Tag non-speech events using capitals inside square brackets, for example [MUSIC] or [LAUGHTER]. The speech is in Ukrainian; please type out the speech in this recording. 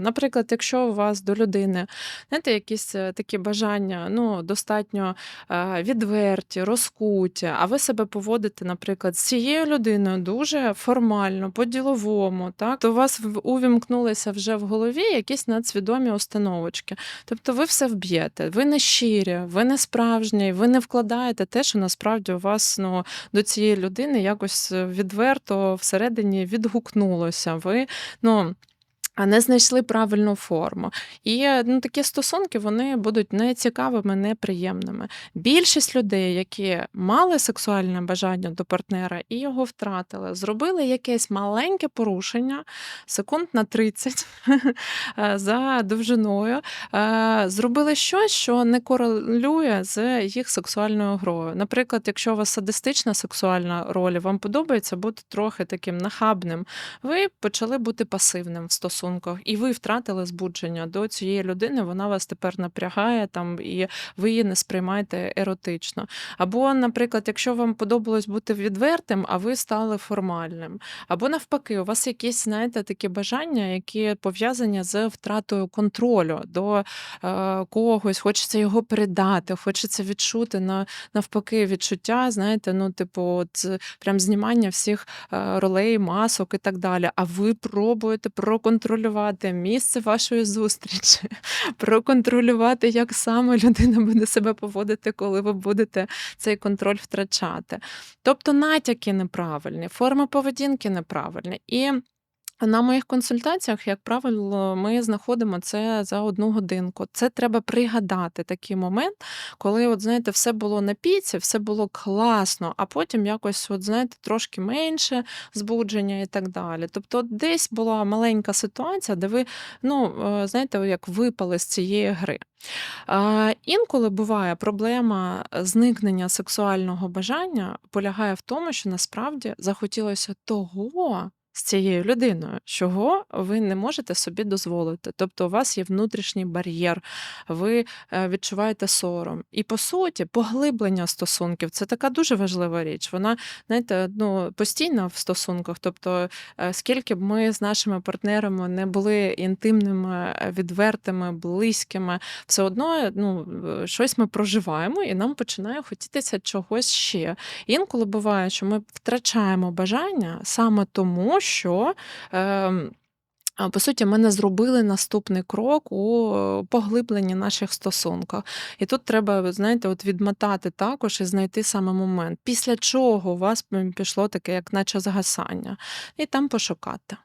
Наприклад, якщо у вас до людини, знаєте, якісь е, такі бажання, ну, достатньо е, відверті, розкуті, а ви себе поводите, наприклад, з цією людиною дуже формально, по-діловому, так, то у вас увімкнулися вже в голові якісь надсвідомі установочки. Тобто ви все вб'єте, ви не щирі, ви не справжні, ви не вкладаєте те, що насправді у вас ну, до цієї людини якось е, відверто всередині відгукнулося. Ви ну, а не знайшли правильну форму. І е, ну, такі стосунки вони будуть нецікавими, неприємними. Більшість людей, які мали сексуальне бажання до партнера і його втратили, зробили якесь маленьке порушення секунд на 30 [LAUGHS] е, за довжиною, е, зробили щось, що не корелює з їх сексуальною грою. Наприклад, якщо у вас садистична сексуальна роль, вам подобається бути трохи таким нахабним, ви почали бути пасивним в стосунках, і ви втратили збудження до цієї людини. Вона вас тепер напрягає там, і ви її не сприймаєте еротично. Або, наприклад, якщо вам подобалось бути відвертим, а ви стали формальним. Або навпаки, у вас якісь, знаєте, такі бажання, які пов'язані з втратою контролю до е, когось, хочеться його передати, хочеться відчути на навпаки відчуття, знаєте, ну, типу, от прям знімання всіх е, ролей, масок і так далі. А ви пробуєте проконтролювати місце вашої зустрічі, [LAUGHS] проконтролювати, як саме людина буде себе поводити, коли ви будете цей контроль втрачати. Тобто натяки неправильні, форми поведінки неправильні. І на моїх консультаціях, як правило, ми знаходимо це за одну годинку. Це треба пригадати такий момент, коли, от знаєте, все було на піці, все було класно, а потім якось, от знаєте, трошки менше збудження і так далі. Тобто, десь була маленька ситуація, де ви, ну е, знаєте, як випали з цієї гри. Інколи буває проблема зникнення сексуального бажання полягає в тому, що насправді захотілося того. З цією людиною, чого ви не можете собі дозволити. Тобто у вас є внутрішній бар'єр, ви е, відчуваєте сором. І по суті, поглиблення стосунків це така дуже важлива річ. Вона, знаєте, ну, постійна в стосунках. Тобто, е, скільки б ми з нашими партнерами не були інтимними, е, відвертими, близькими, все одно ну, щось ми проживаємо, і нам починає хотітися чогось ще. Інколи буває, що ми втрачаємо бажання саме тому, що. Е, По суті, ми не зробили наступний крок у е, поглибленні наших стосунків. І тут треба, знаєте, от відмотати також і знайти саме момент, після чого у вас пішло таке, як наче згасання, і там пошукати.